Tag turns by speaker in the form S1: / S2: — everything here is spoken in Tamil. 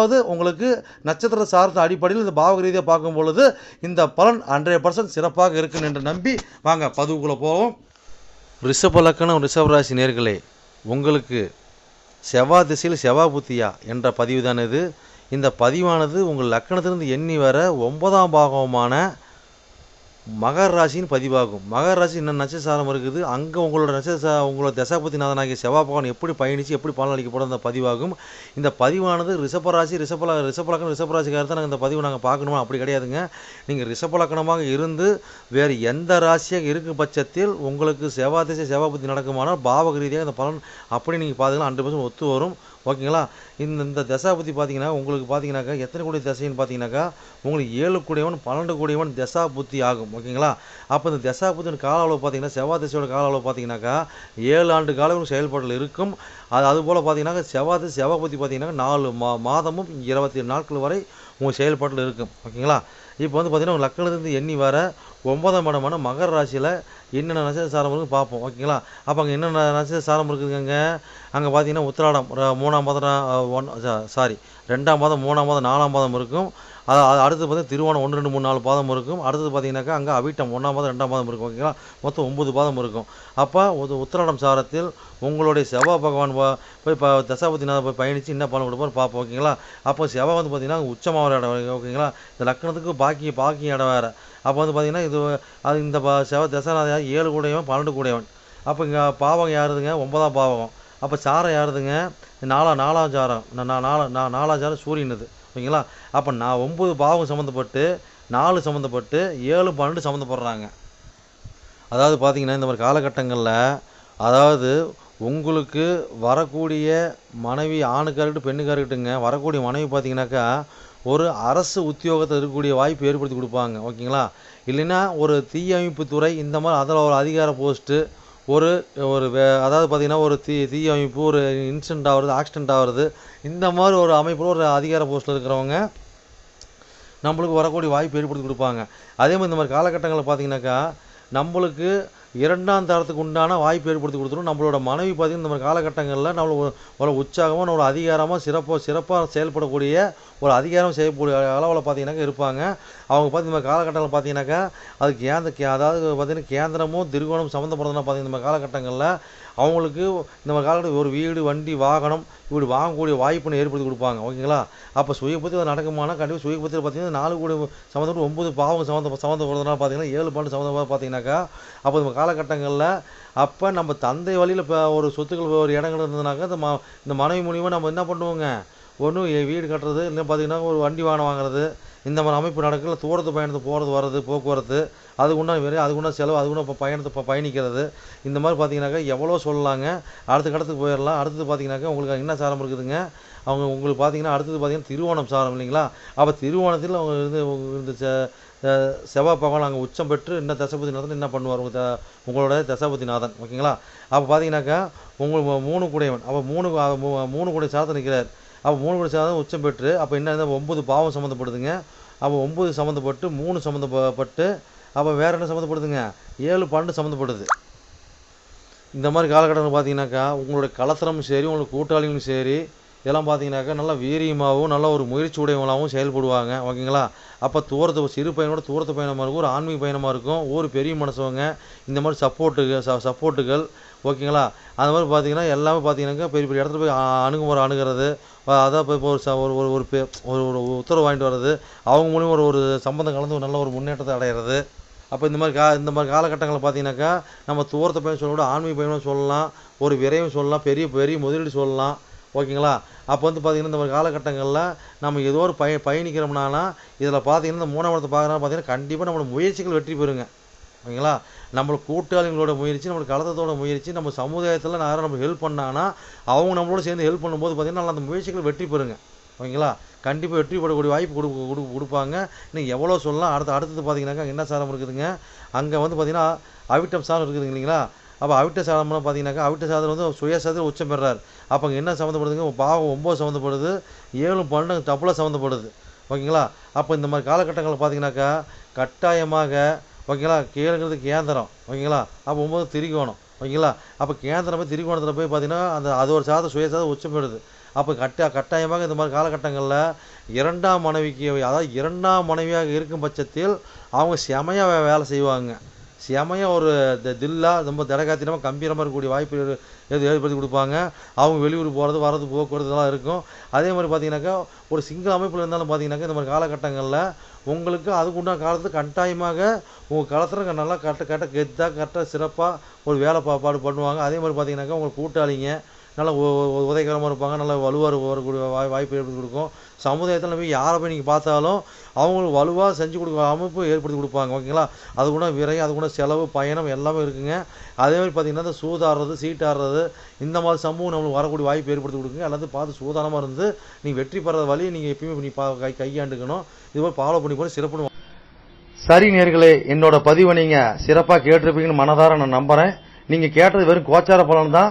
S1: அதாவது உங்களுக்கு நட்சத்திர சார்ந்த அடிப்படையில் இந்த பாவக ரீதியாக பார்க்கும் பொழுது இந்த பலன் ஹண்ட்ரட் பர்சன்ட் சிறப்பாக இருக்குன்னு என்று நம்பி வாங்க பதிவுக்குள்ளே போவோம். ரிஷப லக்கணம் ரிஷபராசி நேர்களே உங்களுக்கு செவ்வாய் திசையில் செவ்வாய் புத்தியா என்ற பதிவு தான் இது. இந்த பதிவானது உங்கள் லக்கணத்திலிருந்து எண்ணி வர ஒன்பதாம் பாகமான மகர ராசியின் பதிவாகும். மகர ராசி என்ன நட்சசாரம் இருக்குது? அங்கே உங்களோட நட்சசா உங்களோட தசாபதிநாதனாகிய செவ்வாய் பகவான் எப்படி பயணித்து எப்படி பலனளிக்கப்படும் அந்த பதிவாகும். இந்த பதிவானது ரிஷபராசி ரிஷபல ரிஷபலக்கணம் ரிஷபராசிக்காரர் தான் நாங்கள் இந்த பதிவு நாங்கள் பார்க்கணுமா? அப்படி கிடையாதுங்க. நீங்கள் ரிஷபலக்கணமாக இருந்து வேறு எந்த ராசியாக இருக்கும் பட்சத்தில் உங்களுக்கு செவ்வாய் திசை செவ்வாய் புத்தி நடக்குமானால் பாவக ரீதியாக இந்த பலன் அப்படி நீங்கள் பார்த்தீங்கன்னா ஹண்ட்ரட் பர்சன்ட் ஒத்து வரும். ஓகேங்களா? இந்த இந்த தசா புத்தி பார்த்தீங்கன்னா உங்களுக்கு பார்த்தீங்கன்னாக்கா எத்தனை கோடி தசைன்னு பார்த்தீங்கன்னாக்கா உங்களுக்கு ஏழு கூடியவன் பன்னெண்டு கூடியவன் தசா புத்தி ஆகும். ஓகேங்களா? அப்போ இந்த தசா புத்தியின் கால அளவு பார்த்தீங்கன்னா செவ்வாய் திசையோட கால அளவு பார்த்தீங்கன்னாக்கா ஏழு ஆண்டு காலம் செயல்பாட்டில் இருக்கும். அது அதுபோல் பார்த்தீங்கன்னா செவ்வாது திசை செவ்வாய் புத்தி பார்த்தீங்கன்னா நாலு மா மாதமும் இருபத்தி நாட்கள் வரை உங்கள் செயல்பாட்டில் இருக்கும். ஓகேங்களா? இப்போ வந்து பார்த்தீங்கன்னா உங்கள் லக்கணத்துலேருந்து எண்ணி வர ஒன்பதாம் இடமான மகர ராசியில் என்னென்ன நட்சத்திர சாரம் இருக்குன்னு பார்ப்போம். ஓகேங்களா? அப்போ அங்கே என்னென்ன நட்சத்திர சாரம் இருக்குதுங்க அங்கே பார்த்தீங்கன்னா உத்திராடம் மூணாம் மாதம் ஒன் சாரி ரெண்டாம் மாதம் மூணாம் மாதம் நாலாம் மாதம் இருக்கும். அது அடுத்து பார்த்தீங்கன்னா திருவோணம் ஒன்று ரெண்டு மூணு நாலு பாதம் இருக்கும். அடுத்தது பார்த்தீங்கன்னாக்கா அங்கே அவிட்டம் ஒன்றாம் மாதம் ரெண்டாம் பாதம் இருக்கும். ஓகேங்களா? மொத்தம் ஒன்பது பாதம் இருக்கும். அப்போ ஒரு உத்திராடம் சாரத்தில் உங்களுடைய செவ்வாய் பகவான் போய் இப்போ தசாபதிநாதன் போய் பயணித்து என்ன பலன் கொடுப்பார் பார்ப்போம். ஓகேங்களா? அப்போ செவ்வாய் வந்து பார்த்தீங்கன்னா உச்சமாக இடம் ஓகேங்களா? இந்த லக்கணத்துக்கு பாக்கி பாக்கி இடம் வேறு. அப்போ வந்து பார்த்தீங்கன்னா இது அது இந்த செவ செவ்வாய் தசாநாதன் ஏழு கூடையவன் பன்னெண்டு கூடையவன். அப்போ இங்கே பாவகம் யாருதுங்க? ஒன்பதாம் பாவகம். அப்போ சாரம் யாருதுங்க? நாலா நாலாம் சாரம் நான் நாலா நா- நாலாம் சாரம் சூரியனுது ஓகேங்களா அப்போ நான் ஒம்பது பாவம் சம்மந்தப்பட்டு நாலு சம்மந்தப்பட்டு ஏழு பன்னெண்டு சம்மந்தப்படுறாங்க அதாவது பார்த்திங்கன்னா இந்த மாதிரி காலகட்டங்களில் அதாவது உங்களுக்கு வரக்கூடிய மனைவி ஆணுக்காக இருக்கட்டும் பெண்ணுக்காக வரக்கூடிய மனைவி பார்த்தீங்கன்னாக்கா ஒரு அரசு உத்தியோகத்தில் இருக்கக்கூடிய வாய்ப்பு ஏற்படுத்தி கொடுப்பாங்க. ஓகேங்களா? இல்லைன்னா ஒரு தீயமைப்பு துறை இந்த மாதிரி அதில் ஒரு அதிகார போஸ்ட்டு ஒரு ஒரு வே அதாவது பார்த்தீங்கன்னா ஒரு தீ தீயமைப்பு ஒரு இன்சிடென்ட் ஆகிறது ஆக்சிடென்ட் ஆகிறது இந்த மாதிரி ஒரு அமைப்பில் ஒரு அதிகார போஸ்ட்டில் இருக்கிறவங்க நம்மளுக்கு வரக்கூடிய வாய்ப்பு ஏற்படுத்தி கொடுப்பாங்க. அதே மாதிரி இந்த மாதிரி காலகட்டங்களில் பார்த்தீங்கன்னாக்கா நம்மளுக்கு இரண்டாம் தரத்துக்கு உண்டான வாய்ப்பு ஏற்படுத்தி கொடுத்துரும். நம்மளோட மனைவி பார்த்திங்கன்னா இந்த மாதிரி காலகட்டங்களில் நம்மள ஒரு- உற்சாகமாக நம்மளோட அதிகாரமாக சிறப்பாக சிறப்பாக செயல்படக்கூடிய ஒரு அதிகாரம் செய்யக்கூடிய அளவில் பார்த்தீங்கன்னாக்கா இருப்பாங்க. அவங்க பார்த்து இந்த மாதிரி காலகட்டங்களில் பார்த்தீங்கன்னாக்கா அது கேந்த கே அதாவது பார்த்தீங்கன்னா கேந்திரமும் திருகோணம் சம்மந்தப்படுறதுனா பார்த்தீங்கன்னா இந்த மாதிரி காலகட்டங்களில் அவங்களுக்கு இந்த மாதிரி காலகட்டம் ஒரு வீடு வண்டி வாகனம் இப்படி வாங்கக்கூடிய வாய்ப்புன்னு ஏற்படுத்தி கொடுப்பாங்க. ஓகேங்களா? அப்போ சுயபத்தி அது நடக்குமானா கண்டிப்பாக சுயபத்தியில் பார்த்தீங்கன்னா நாலு கோடி சம்மந்தப்பட்டு ஒம்பது பாவம் சம்மந்த சம்மந்தப்படுறதுனால பார்த்தீங்கன்னா ஏழு பாண்டு சம்மந்தமாக பார்த்தீங்கன்னாக்கா அப்போ காலகட்டங்களில் அப்போ நம்ம தந்தை வழியில் இப்போ ஒரு சொத்துக்கள் ஒரு இடங்கள் இருந்ததுனாக்கா இந்த ம இந்த மனைவி மூலியமாக நம்ம என்ன பண்ணுவோங்க? ஒன்றும் வீடு கட்டுறது இல்லை பார்த்திங்கன்னா ஒரு வண்டி வாகனம் வாங்குறது இந்த மாதிரி அமைப்பு நடக்கல தூரத்து பயணத்து போகிறது வர்றது போக்குவரத்து அதுக்கு உண்டான வேறு அதுக்கு உண்டான செலவு அதுக்கு உண்டான பயணத்தை இப்போ பயணிக்கிறது இந்த மாதிரி பார்த்தீங்கன்னாக்கா எவ்வளோ சொல்லலாங்க. அடுத்த கடத்துக்கு போயிடலாம் அடுத்தது பார்த்தீங்கன்னாக்கா உங்களுக்கு என்ன சாரம் இருக்குதுங்க? அவங்க உங்களுக்கு பார்த்தீங்கன்னா அடுத்தது பார்த்தீங்கன்னா திருவோணம் சாரம் இல்லைங்களா? அப்போ திருவோணத்தில் அவங்க இருந்து இருந்து இந்த செவ்வாய் பகவான் அங்கே உச்சம் பெற்று என்ன தசபதிநாதன் என்ன பண்ணுவார் உங்கள் உங்களோட தசபதி நாதன் ஓகேங்களா? அப்போ பார்த்தீங்கன்னாக்கா உங்களுக்கு மூணு கூடையவன். அப்போ மூணு மூணு கூடை சாரத்தை நிற்கிறார் அப்போ மூணு கூடை சாதம் உச்சம் பெற்று அப்போ என்ன இருந்தா ஒன்பது பாவம் சம்மந்தப்படுதுங்க. அப்போ ஒம்பது சம்மந்தப்பட்டு மூணு சம்மந்தப்பட்டு அப்போ வேறு என்ன சம்மந்தப்படுதுங்க? ஏழு பன்னெண்டு சம்மந்தப்படுது. இந்த மாதிரி காலகட்டத்தில் பார்த்தீங்கன்னாக்கா உங்களுடைய கலத்திரமும் சரி உங்களுக்கு கூட்டாளிகளும் சரி இதெல்லாம் பார்த்தீங்கன்னாக்கா நல்லா வீரியமாகவும் நல்ல ஒரு முயற்சி உடையவங்களாகவும் செயல்படுவாங்க. ஓகேங்களா? அப்போ தூரத்து சிறு பையனோட தூரத்து பயணமாக இருக்கும் ஒரு ஆன்மீக பயணமாக இருக்கும் ஒரு பெரிய மனசவங்க இந்த மாதிரி சப்போர்ட்டுகள் ச சப்போர்ட்டுகள் ஓகேங்களா? அந்த மாதிரி பார்த்தீங்கன்னா எல்லாமே பார்த்தீங்கன்னாக்கா பெரிய பெரிய இடத்துல போய் அணுகுமுறை அணுகிறது அதான் இப்போ ஒரு ச- ஒரு ஒரு ஒரு பெ- ஒரு ஒரு உத்தரவு வாங்கிட்டு வர்றது அவங்க மூலியம் ஒரு ஒரு சம்பந்தம் கலந்து ஒரு நல்ல ஒரு முன்னேற்றத்தை அடையிறது. அப்போ இந்த மாதிரி கா இந்த மாதிரி காலகட்டங்களில் பார்த்தீங்கன்னாக்கா நம்ம தூரத்தை பயணம் சொல்ல கூட ஆன்மீக பயணம் சொல்லலாம் ஒரு விரைவு சொல்லலாம் பெரிய பெரிய முதலீடு சொல்லலாம். ஓகேங்களா? அப்போ வந்து பார்த்தீங்கன்னா இந்த மாதிரி காலகட்டங்களில் நம்ம ஏதோ ஒரு பய பயணிக்கிறோம்னால இதில் பார்த்தீங்கன்னா இந்த மூணாம் இடத்தை பார்க்குறோம் பார்த்தீங்கன்னா கண்டிப்பாக நம்மளோட முயற்சிகள் வெற்றி பெறுங்க. ஓகேங்களா? நம்மளுக்கு கூட்டாளிகளோட முயற்சி நம்மளுக்கு கலத்தத்தோட முயற்சி நம்ம சமுதாயத்தில் யாரும் நம்ம ஹெல்ப் பண்ணாங்கன்னா அவங்க நம்மளோட சேர்ந்து ஹெல்ப் பண்ணும்போது பார்த்தீங்கன்னா அந்த முயற்சிகள் வெற்றி பெறுங்க. ஓகேங்களா? கண்டிப்பாக வெற்றி பெறக்கூடிய வாய்ப்பு கொடு கொடு கொடுப்பாங்க. நீங்கள் எவ்வளோ சொல்லலாம் அடுத்து அடுத்தது பார்த்தீங்கன்னாக்கா என்ன சாரம் இருக்குதுங்க? அங்கே வந்து பார்த்தீங்கன்னா அவிட்டம் சாரம் இருக்குதுங்க இல்லைங்களா? அப்போ அவிட்ட சாதம்லாம் பார்த்தீங்கன்னாக்கா அவிட்ட சாதம் வந்து சுயசாதத்தில் உச்சம் பெறார். அப்போ அங்கே என்ன சம்மந்தப்படுதுங்க? பாவம் ஒம்பது சம்மந்தப்படுது ஏழும் பன்னெண்டு டபுளாக சம்மந்தப்படுது. ஓகேங்களா? அப்போ இந்த மாதிரி காலகட்டங்களில் பார்த்தீங்கன்னாக்கா கட்டாயமாக ஓகேங்களா கேளுங்கிறது கேந்திரம் ஓகேங்களா? அப்போ ஒம்பது திரிகோணம் ஓகேங்களா? அப்போ கேந்திரம் போய் திரிகோணத்தில் போய் பார்த்தீங்கன்னா அந்த அது ஒரு சாதம் சுயசாதம் உச்சம் பெறுது. அப்போ கட்ட கட்டாயமாக இந்த மாதிரி காலகட்டங்களில் இரண்டாம் மனைவிக்கு அதாவது இரண்டாம் மனைவியாக இருக்கும் பட்சத்தில் அவங்க செமையாக வேலை செய்வாங்க. செமையாக ஒரு தி- தில்லா ரொம்ப திடகாத்திரமாக கம்பீரமாக இருக்கக்கூடிய வாய்ப்பு எது ஏற்படுத்தி கொடுப்பாங்க. அவங்க வெளியூர் போகிறது வர்றது போக்குவரத்து இதெல்லாம் இருக்கும். அதே மாதிரி பார்த்தீங்கன்னாக்கா ஒரு சிங்கிள் அமைப்பில் இருந்தாலும் பார்த்தீங்கன்னாக்கா இந்த மாதிரி காலகட்டங்களில் உங்களுக்கு அதுக்குண்டான காலத்து கட்டாயமாக உங்கள் களத்தில் நல்லா கரெக்டாக கரெக்டாக கெத்தாக கரெக்டாக சிறப்பாக ஒரு வேலை பாப்பாடு பண்ணுவாங்க. அதே மாதிரி பார்த்தீங்கன்னாக்கா உங்கள் கூட்டாளிங்க நல்லா உதவிகரமாக இருப்பாங்க நல்லா வலுவாக வரக்கூடிய வாய் வாய்ப்பு ஏற்படுத்தி கொடுக்கும். சமுதாயத்தில் போய் யாரை போய் நீங்கள் பார்த்தாலும் அவங்களுக்கு வலுவாக செஞ்சு கொடுக்க அமைப்பு ஏற்படுத்தி கொடுப்பாங்க ஓகேங்களா? அது கூட விரையும் அது கூட செலவு பயணம் எல்லாமே இருக்குங்க. அதே மாதிரி பார்த்தீங்கன்னா இந்த சூதாடுறது சீட்டாடுறது இந்த மாதிரி சம்பவம் நம்மளுக்கு வரக்கூடிய வாய்ப்பு ஏற்படுத்தி கொடுக்குங்க. எல்லாத்தையும் பார்த்து சூதானமாக இருந்து நீங்கள் வெற்றி பெற வழி நீங்கள் எப்பயுமே நீ பா கை கையாண்டுக்கணும். இதுபோல் ஃபாலோ பண்ணி போய் சிறப்பு சரி நேர்களே என்னோட பதிவை நீங்கள் சிறப்பாக கேட்டிருப்பீங்கன்னு மனதார நான் நம்புகிறேன் நீங்கள் கேட்டது வெறும் கோச்சார பலன் தான்.